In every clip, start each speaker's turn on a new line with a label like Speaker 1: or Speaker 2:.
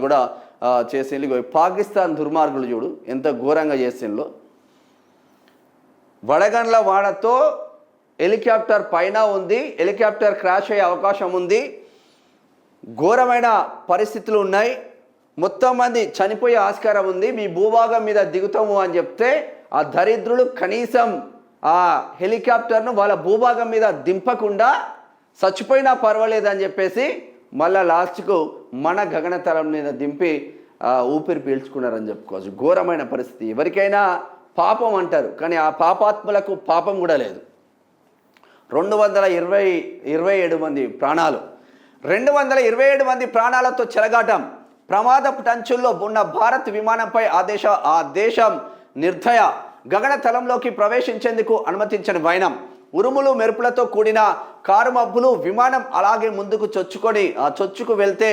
Speaker 1: కార్యక్రమాలు కూడా చేసిండ్రు పాకిస్తాన్ దుర్మార్గులు చూడు ఎంత ఘోరంగా చేసిండ్లో. వడగండ్ల వాడతో హెలికాప్టర్ పైన ఉంది హెలికాప్టర్ క్రాష్ అయ్యే అవకాశం ఉంది. ఘోరమైన పరిస్థితులు ఉన్నాయి. మొత్తం మంది చనిపోయే ఆస్కారం ఉంది. మీ భూభాగం మీద దిగుతాము అని చెప్తే ఆ దరిద్రులు కనీసం ఆ హెలికాప్టర్ను వాళ్ళ భూభాగం మీద దింపకుండా చచ్చిపోయినా పర్వాలేదని చెప్పేసి మళ్ళా లాస్ట్కు మన గగనతలం మీద దింపి ఊపిరి పీల్చుకున్నారని చెప్పుకోవచ్చు. ఘోరమైన పరిస్థితి. ఎవరికైనా పాపం అంటారు కానీ ఆ పాపాత్ములకు పాపం కూడా లేదు. రెండు వందల ఇరవై ఇరవై ఏడు మంది ప్రాణాలు. రెండు వందల ఇరవై ఏడు మంది ప్రాణాలతో చెలగాటం ప్రమాదపు టంచుల్లో ఉన్న భారత్ విమానంపై ఆ దేశ ఆ దేశం నిర్దయ గగనతలంలోకి ప్రవేశించేందుకు అనుమతించని వైనం. ఉరుములు మెరుపులతో కూడిన కారు మబ్బులు విమానం అలాగే ముందుకు చొచ్చుకొని ఆ చొచ్చుకు వెళ్తే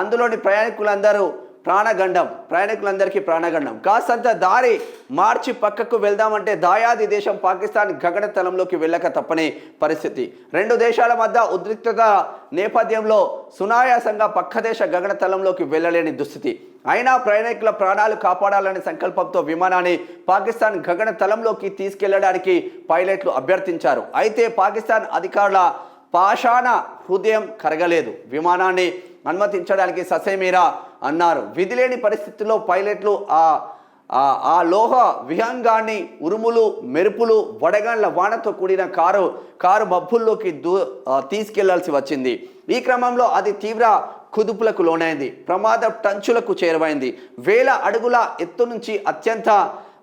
Speaker 1: అందులోని ప్రయాణికులందరూ ప్రాణగండం ప్రయాణికులందరికీ ప్రాణగండం. కాస్తంత దారి మార్చి పక్కకు వెళ్దామంటే దాయాది దేశం పాకిస్తాన్ గగనతలంలోకి వెళ్ళక తప్పని పరిస్థితి. రెండు దేశాల మధ్య ఉద్రిక్తత నేపథ్యంలో సునాయాసంగా పక్క దేశ గగనతలంలోకి వెళ్ళలేని దుస్థితి. అయినా ప్రయాణికుల ప్రాణాలు కాపాడాలనే సంకల్పంతో విమానాన్ని పాకిస్తాన్ గగనతలంలోకి తీసుకెళ్ళడానికి పైలట్లు అభ్యర్థించారు. అయితే పాకిస్తాన్ అధికారుల పాషాణ హృదయం కరగలేదు. విమానాన్ని అనుమతించడానికి ససేమీరా అన్నారు. విధిలేని పరిస్థితుల్లో పైలట్లు ఆ ఆ- లోహ విహంగాన్ని ఉరుములు మెరుపులు వడగండ్ల వానతో కూడిన కారు కారు మబ్బుల్లోకి దూ తీసుకెళ్ళాల్సి వచ్చింది. ఈ క్రమంలో అది తీవ్ర కుదుపులకు లోనైంది. ప్రమాద టంచులకు చేరువైంది. వేల అడుగుల ఎత్తు నుంచి అత్యంత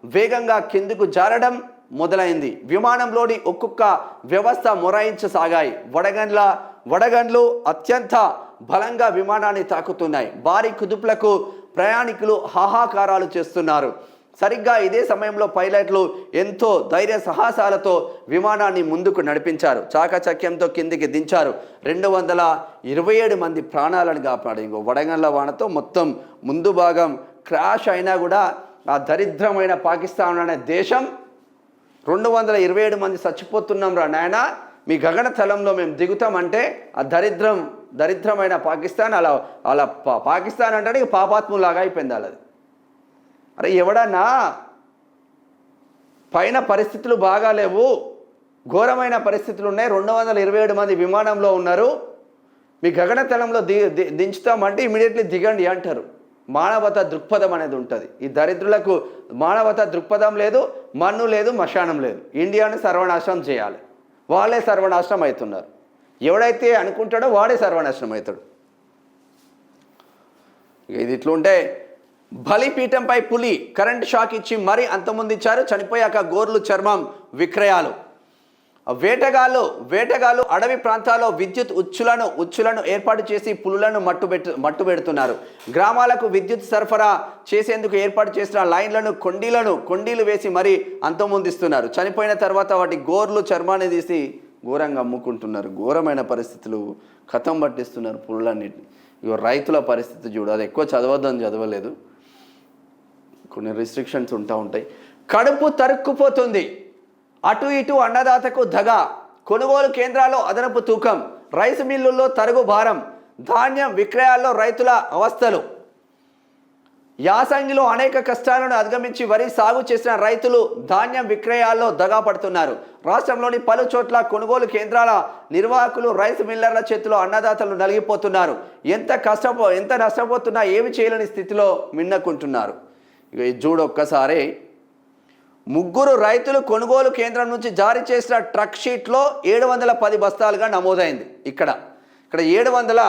Speaker 1: వేగంగా కిందకు జారడం మొదలైంది. విమానంలోని ఒక్కొక్క వ్యవస్థ మొరాయించసాగాయి. వడగండ్ల వడగండ్లు అత్యంత బలంగా విమానాన్ని తాకుతున్నాయి. భారీ కుదుపులకు ప్రయాణికులు హాహాకారాలు చేస్తున్నారు. సరిగ్గా ఇదే సమయంలో పైలట్లు ఎంతో ధైర్య సాహసాలతో విమానాన్ని ముందుకు నడిపించారు. చాకచక్యంతో కిందికి దించారు. రెండు వందల ఇరవై ఏడు మంది ప్రాణాలను కాపాడు ఇంకో వడగండ్ల వానతో మొత్తం ముందు భాగం క్రాష్ అయినా కూడా ఆ దరిద్రమైన పాకిస్తాన్ అనే దేశం రెండు వందల ఇరవై ఏడు మంది చచ్చిపోతున్నాం రా నాయన. మీ గగన తలంలో మేము దిగుతామంటే ఆ దరిద్రం దరిద్రమైన పాకిస్తాన్ అలా అలా పా- పాకిస్తాన్ అంటే పాపాత్ములాగా అయిపోయింది వాళ్ళది. అరే ఎవడన్నా? పైన పరిస్థితులు బాగాలేవు. ఘోరమైన పరిస్థితులు ఉన్నాయి. రెండు వందల ఇరవై ఏడు మంది విమానంలో ఉన్నారు. మీ గగనతలంలో ది దించుతామంటే ఇమీడియట్లీ దిగండి అంటారు. మానవత దృక్పథం అనేది ఉంటుంది. ఈ దరిద్రులకు మానవత దృక్పథం లేదు మన్ను లేదు మశానం లేదు. ఇండియాను సర్వనాశనం చేయాలి. వాళ్ళే సర్వనాశనం అవుతున్నారు. ఎవడైతే అనుకుంటాడో వాడే సర్వనాశనం అవుతాడు. ఇది ఇట్లుంటే బలిపీఠంపై పులి కరెంట్ షాక్ ఇచ్చి మరీ అంతమొందించారు. చనిపోయాక గోర్లు చర్మం విక్రయాలు. వేటగాళ్ళు వేటగాళ్ళు అడవి ప్రాంతాల్లో విద్యుత్ ఉచ్చులను ఉచ్చులను ఏర్పాటు చేసి పులులను మట్టుబెట్టు మట్టుబెడుతున్నారు గ్రామాలకు విద్యుత్ సరఫరా చేసేందుకు ఏర్పాటు చేసిన లైన్లను కొండీలను కొండీలు వేసి మరీ అంతమొందిస్తున్నారు. చనిపోయిన తర్వాత వాటి గోర్లు చర్మాన్ని తీసి ఘోరంగా అమ్ముకుంటున్నారు. ఘోరమైన పరిస్థితులు. కథం పట్టిస్తున్నారు పులులన్నిటిని ఇక రైతుల పరిస్థితి చూడు అది ఎక్కువ చదవద్దని చదవలేదు. కొన్ని రిస్ట్రిక్షన్స్ ఉంటా ఉంటాయి. కడుపు తరుక్కుపోతుంది. అటు ఇటు అన్నదాతకు దగ కొనుగోలు కేంద్రాల్లో అదనపు తూకం. రైస్ మిల్లుల్లో తరుగు భారం. ధాన్యం విక్రయాల్లో రైతుల అవస్థలు. యాసంగిలో అనేక కష్టాలను అధిగమించి వరి సాగు చేసిన రైతులు ధాన్యం విక్రయాల్లో దగా పడుతున్నారు. రాష్ట్రంలోని పలు చోట్ల కొనుగోలు కేంద్రాల నిర్వాహకులు రైస్ మిల్లర్ల చేతిలో అన్నదాతలు నలిగిపోతున్నారు. ఎంత కష్టపో ఎంత నష్టపోతున్నా ఏమి చేయలేని స్థితిలో మిన్నకుంటున్నారు. ఇక చూడు ఒక్కసారి. ముగ్గురు రైతులు కొనుగోలు కేంద్రం నుంచి జారీ చేసిన ట్రక్ షీట్లో ఏడు వందల పది బస్తాలుగా నమోదైంది. ఇక్కడ ఇక్కడ ఏడు వందల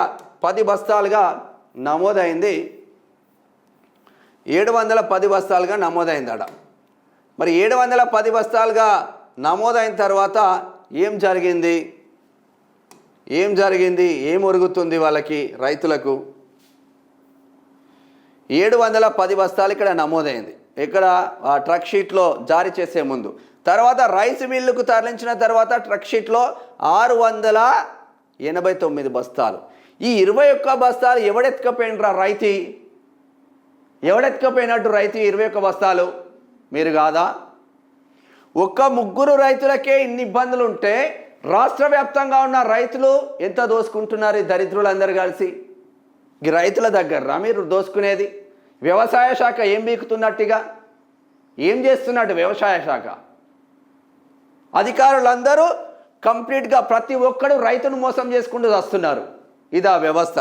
Speaker 1: పది బస్తాలుగా నమోదైంది. ఏడు వందల పది బస్తాలుగా నమోదైంది అడ మరి ఏడు వందల పది బస్తాలుగా నమోదైన తర్వాత ఏం జరిగింది? ఏం జరిగింది? ఏం ఒరుగుతుంది వాళ్ళకి రైతులకు? ఏడు వందల పది బస్తాలు ఇక్కడ నమోదైంది. ఇక్కడ ఆ ట్రక్ షీట్లో జారీ చేసే ముందు. తర్వాత రైస్ మిల్లుకు తరలించిన తర్వాత ట్రక్ షీట్లో ఆరు వందల ఎనభై తొమ్మిది బస్తాలు. ఈ ఇరవై ఒక్క బస్తాలు ఎవడెత్తుకపోయినరా రైతు? ఎవడెత్తుకపోయినట్టు రైతు ఇరవై ఒక్క బస్తాలు? మీరు కాదా? ఒక్క ముగ్గురు రైతులకే ఇన్ని ఇబ్బందులు ఉంటే రాష్ట్ర వ్యాప్తంగా ఉన్న రైతులు ఎంత దోసుకుంటున్నారు ఈ దరిద్రులందరూ కలిసి? ఈ రైతుల దగ్గర మీరు దోసుకునేది. వ్యవసాయ శాఖ ఏం బీకుతున్నట్టుగా? ఏం చేస్తున్నట్టు వ్యవసాయ శాఖ? అధికారులందరూ కంప్లీట్గా ప్రతి ఒక్కడు రైతును మోసం చేసుకుంటూ వస్తున్నారు. ఇదా వ్యవస్థ.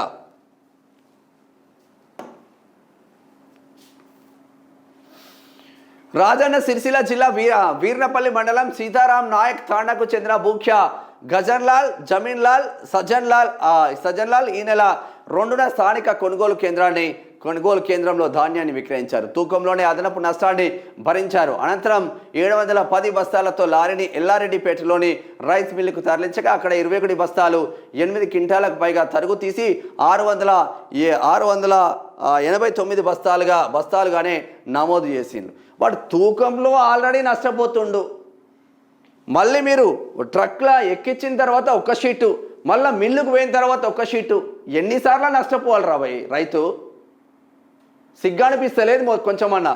Speaker 1: రాజన్న సిరిసిల్ల జిల్లా వీర వీర్నపల్లి మండలం సీతారాం నాయక్ తాండాకు చెందిన ముఖ్య గజన్లాల్ జమీన్లాల్ సజ్జన్లాల్ ఆ, సజ్జన్లాల్ ఈ నెల రెండున స్థానిక కొనుగోలు కేంద్రాన్ని కొనుగోలు కేంద్రంలో ధాన్యాన్ని విక్రయించారు. తూకంలోనే అదనపు నష్టాన్ని భరించారు. అనంతరం ఏడు వందల పది బస్తాలతో లారీని ఎల్లారెడ్డిపేటలోని రైస్ మిల్లుకు తరలించగా అక్కడ ఇరవై ఒకటి బస్తాలు ఎనిమిది క్వింటాలకు పైగా తరుగు తీసి ఆరు వందల ఏ ఆరు వందల ఎనభై తొమ్మిది బస్తాలుగా బస్తాలుగానే నమోదు చేసిండు వాడు తూకంలో ఆల్రెడీ నష్టపోతుండు. మళ్ళీ మీరు ట్రక్లా ఎక్కించిన తర్వాత ఒక షీటు మళ్ళీ మిల్లుకు పోయిన తర్వాత ఒక షీటు ఎన్నిసార్లు నష్టపోవాలి రా రైతు? సిగ్గా అనిపిస్తలేదు కొంచెం అన్నా